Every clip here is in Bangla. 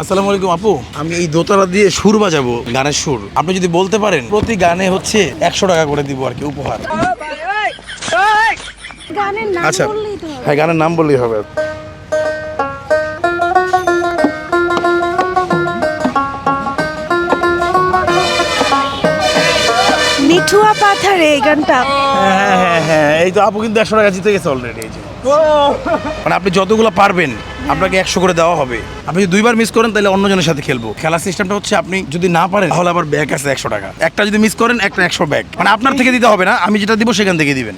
আসসালামু আলাইকুম আপু। আমি এই দোতলা দিয়ে সুর বাজাবো গানের সুর। আপনি যদি বলতে পারেন প্রতি গানে হচ্ছে একশো টাকা করে দিব আর কি উপহার। আচ্ছা বললেই তো হবে। হ্যাঁ গানের নাম বললেই হবে। লিঠুয়া পাথারে এই গানটা। হ্যাঁ হ্যাঁ হ্যাঁ এই তো আপু কিন্তু একশো টাকা জিতে গেছে অলরেডি এই যে। মানে আপনি যতগুলো পারবেন আপনাকে একশো করে দেওয়া হবে। আপনি যদি দুইবার মিস করেন তাহলে অন্যজনের সাথে খেলব। খেলার সিস্টেমটা হচ্ছে আপনি যদি না পারেন তাহলে আবার ব্যাগ আছে একশো টাকা। একটা যদি মিস করেন একটা একশো ব্যাগ মানে আপনার থেকে দিতে হবে না আমি যেটা দিব সেখান থেকে দিবেন।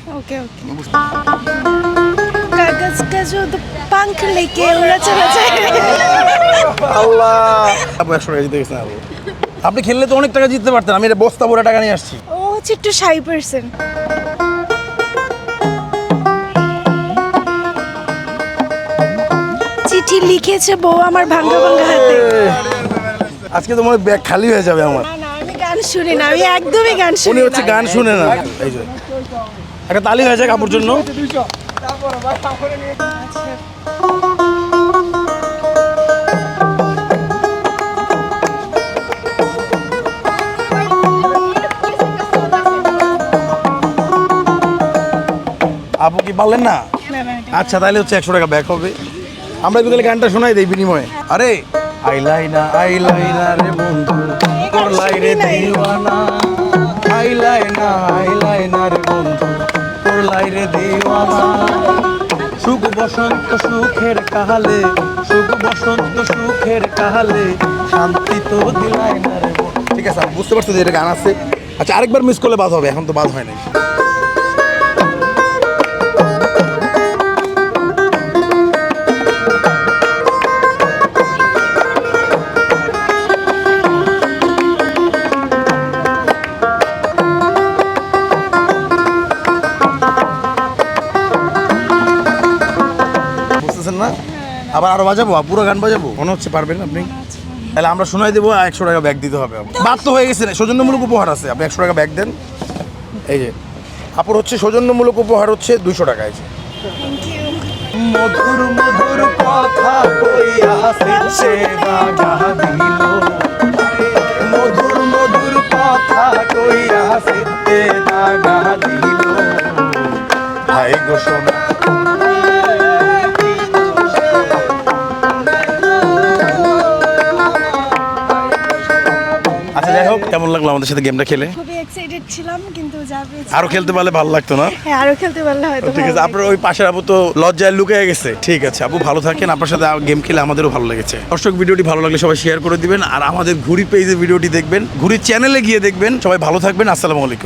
আপু একশো টাকা জিতে গেছেন আপনি খেললে তো অনেক টাকা জিততে পারতেন আমি এটা বস্তা ভরা টাকা নিয়ে আসছি। হচ্ছে একটু শাই পার্সন চিঠি লিখেছে বউ আমার ভাঙ্গা ভাঙ্গা হাতে। আজকে তো মনে ব্যাগ খালি হয়ে যাবে আমার। না আমি গান শুনি না আমি একদমই গান উনি শুনি হচ্ছে গান শুনে না। এই যে। একটা তালি হয়ে যাক আপুর জন্য আপু কি পারলেন না? আচ্ছা তাহলে হচ্ছে একশো টাকা ব্যাক হবে। আমরা একটু গানটা শোনাই দেই বিনিময়ে। আরে রে বন্ধু রে দিওয়ানা। রে বন্ধু রে দিওয়ানা। সুখ বসন্ত সুখের কাহালে সুখ বসন্ত সুখের কাহালে শান্তি তো দিলাই না রে ঠিক আছে, বুঝতে পারছি যে এটা গান আছে। আচ্ছা আরেকবার মিস করলে বাদ হবে, এখন তো বাদ হয় নাই। বুঝতেছেন না? আবার আরও বাজাবো? পুরো গান বাজাবো? মনে হচ্ছে পারবেন আপনি? তাহলে আমরা শোনাই দেবো একশো টাকা ব্যাগ দিতে হবে বাদ তো হয়ে গেছে না সৌজন্যমূলক উপহার আছে। আপনি একশো টাকা ব্যাগ দেন। এই যে আপুর হচ্ছে সৌজন্যমূলক উপহার হচ্ছে দুশো টাকা এই যে। মধুর মধুর কথা কইয়া সে দিল। মধুর মধুর কথা কইয়া সে দিল। হাই গো সোনা কেমন লাগল আমাদের সাথে গেমটা খেলে? খুবই এক্সাইটেড ছিলাম কিন্তু যা পেয়েছি। আরও খেলতে পারলে ভালো লাগতো না? হ্যাঁ আরও খেলতে পারলে হয়তো ঠিক আছে আপনার ওই পাশের আপু তো লজ্জায় লুকিয়ে গেছে। ঠিক আছে আপু ভালো থাকেন। আপনার সাথে গেম খেলে আমাদেরও ভালো লেগেছে। দর্শক ভিডিওটি ভালো লাগলে সবাই শেয়ার করে দিবেন। আর আমাদের ঘুরি পেজে ভিডিওটি দেখবেন। ঘুরি চ্যানেলে গিয়ে দেখবেন। সবাই ভালো থাকবেন। আসসালামু আলাইকুম।